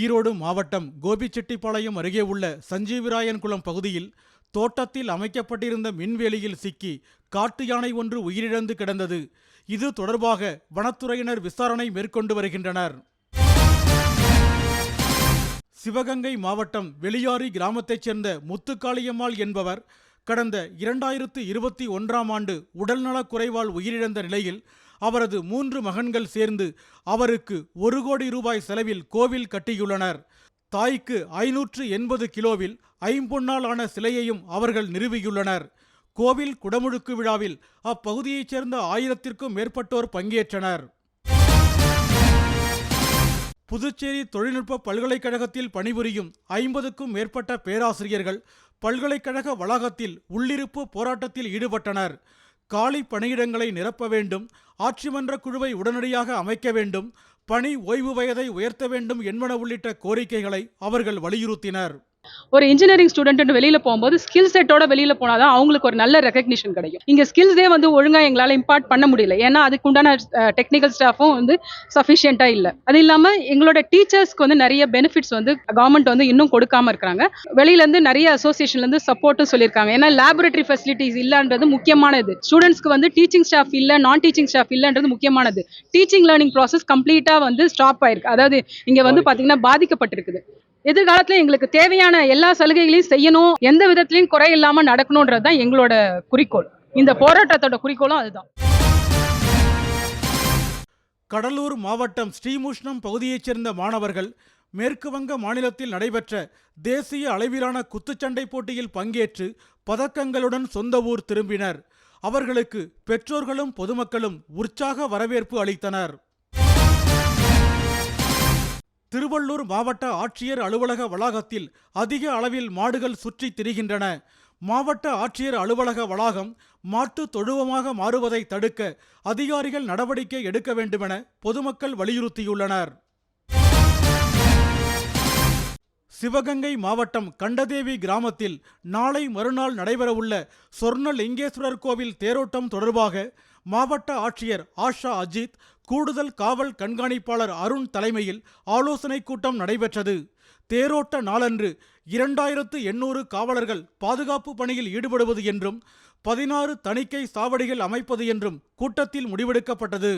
ஈரோடு மாவட்டம் கோபிச்செட்டிப்பாளையம் அருகே உள்ள சஞ்சீவிராயன்குளம் பகுதியில் தோட்டத்தில் அமைக்கப்பட்டிருந்த மின்வேலியில் சிக்கி காட்டு யானை ஒன்று உயிரிழந்து கிடந்தது. இது தொடர்பாக வனத்துறையினர் விசாரணை மேற்கொண்டு வருகின்றனர். சிவகங்கை மாவட்டம் வெளியாரி கிராமத்தைச் சேர்ந்த முத்துக்காளியம்மாள் என்பவர் கடந்த இரண்டாயிரத்து இருபத்தி ஒன்றாம் ஆண்டு உடல்நலக் குறைவால் உயிரிழந்த நிலையில் அவரது மூன்று மகன்கள் சேர்ந்து அவருக்கு ஒரு கோடி ரூபாய் செலவில் கோவில் கட்டியுள்ளனர். தாய்க்கு ஐநூற்று எண்பது கிலோவில் ஐம்பொன்னால் ஆன சிலையையும் அவர்கள் நிறுவியுள்ளனர். கோவில் குடமுழுக்கு விழாவில் அப்பகுதியைச் சேர்ந்த ஆயிரத்திற்கும் மேற்பட்டோர் பங்கேற்றனர். புதுச்சேரி தொழில்நுட்ப பல்கலைக்கழகத்தில் பணிபுரியும் ஐம்பதுக்கும் மேற்பட்ட பேராசிரியர்கள் பல்கலைக்கழக வளாகத்தில் உள்ளிருப்பு போராட்டத்தில் ஈடுபட்டனர். காலி பணியிடங்களை நிரப்ப வேண்டும் ஆட்சிமன்ற குழுவை உடனடியாக அமைக்க வேண்டும் பணி ஓய்வு வயதை உயர்த்த வேண்டும் என்பன உள்ளிட்ட கோரிக்கைகளை அவர்கள் வலியுறுத்தினர். ஒரு இன்ஜினியரிங் ஸ்டூடெண்ட் வெளியில போகும்போது ஸ்கில் செட்டோட வெளியில போனாதான் அவங்களுக்கு ஒரு நல்ல ரெகக்னிஷன் கிடைக்கும். இங்க ஸ்கில்ஸே வந்து ஒழுங்கா எங்களால இம்பார்ட் பண்ண முடியல. ஏன்னா அதுக்கு உண்டான டெக்னிக்கல் ஸ்டாஃபும் வந்து சஃபிஷியண்டா இல்ல. அது இல்லாம எங்களோட டீச்சர்ஸ்க்கு வந்து நிறைய பெனிஃபிட்ஸ் வந்து கவர்மெண்ட் வந்து இன்னும் கொடுக்காம இருக்காங்க வெளியில இருந்து நிறைய அசோசியேஷன்ல இருந்து சப்போர்ட்டும் சொல்லியிருக்காங்க. ஏன்னா லேபரேட்டரி ஃபெசிலிட்டிஸ் இல்லன்றது முக்கியமானது. ஸ்டூடெண்ட்ஸ்க்கு வந்து டீச்சிங் ஸ்டாஃப் இல்ல நான் டீச்சிங் ஸ்டாஃப் இல்லன்றது முக்கியமானது. டீச்சிங் லேர்னிங் ப்ராசஸ் கம்ப்ளீட்டா வந்து ஸ்டாப் ஆயிருக்கு. அதாவது இங்க வந்து பாத்தீங்கன்னா பாதிக்கப்பட்டிருக்குது. எதிர்காலத்துல எங்களுக்கு தேவையான எல்லா சலுகைகளையும் செய்யணும் எந்த விதத்திலையும் குறை இல்லாம நடக்கணும்ன்றது தான் எங்களோட குறிக்கோள். இந்த போராட்டத்தோட குறிக்கோளும் அதுதான். கடலூர் மாவட்டம் ஸ்ரீமுஷ்ணம் பகுதியைச் சேர்ந்த மாணவர்கள் மேற்கு வங்க மாநிலத்தில் நடைபெற்ற தேசிய அளவிலான குத்துச்சண்டை போட்டியில் பங்கேற்று பதக்கங்களுடன் சொந்த ஊர் திரும்பினர். அவர்களுக்கு பெற்றோர்களும் பொதுமக்களும் உற்சாக வரவேற்பு அளித்தனர். திருவள்ளூர் மாவட்ட ஆட்சியர் அலுவலக வளாகத்தில் அதிக அளவில் மாடுகள் சுற்றி திரிகின்றன. மாவட்ட ஆட்சியர் அலுவலக வளாகம் மாட்டு தொழுவமாக மாறுவதை தடுக்க அதிகாரிகள் நடவடிக்கை எடுக்க வேண்டுமென பொதுமக்கள் வலியுறுத்தியுள்ளனர். சிவகங்கை மாவட்டம் கண்டதேவி கிராமத்தில் நாளை மறுநாள் நடைபெறவுள்ள சொர்ணலிங்கேஸ்வரர் கோவில் தேரோட்டம் தொடர்பாக மாவட்ட ஆட்சியர் ஆஷா அஜித் கூடுதல் காவல் கண்காணிப்பாளர் அருண் தலைமையில் ஆலோசனைக் கூட்டம் நடைபெற்றது. தேரோட்ட நாளன்று இரண்டாயிரத்து எண்ணூறு காவலர்கள் பாதுகாப்பு பணியில் ஈடுபடுவது என்றும் பதினாறு தணிக்கை சாவடிகள் அமைப்பது என்றும் கூட்டத்தில் முடிவெடுக்கப்பட்டது.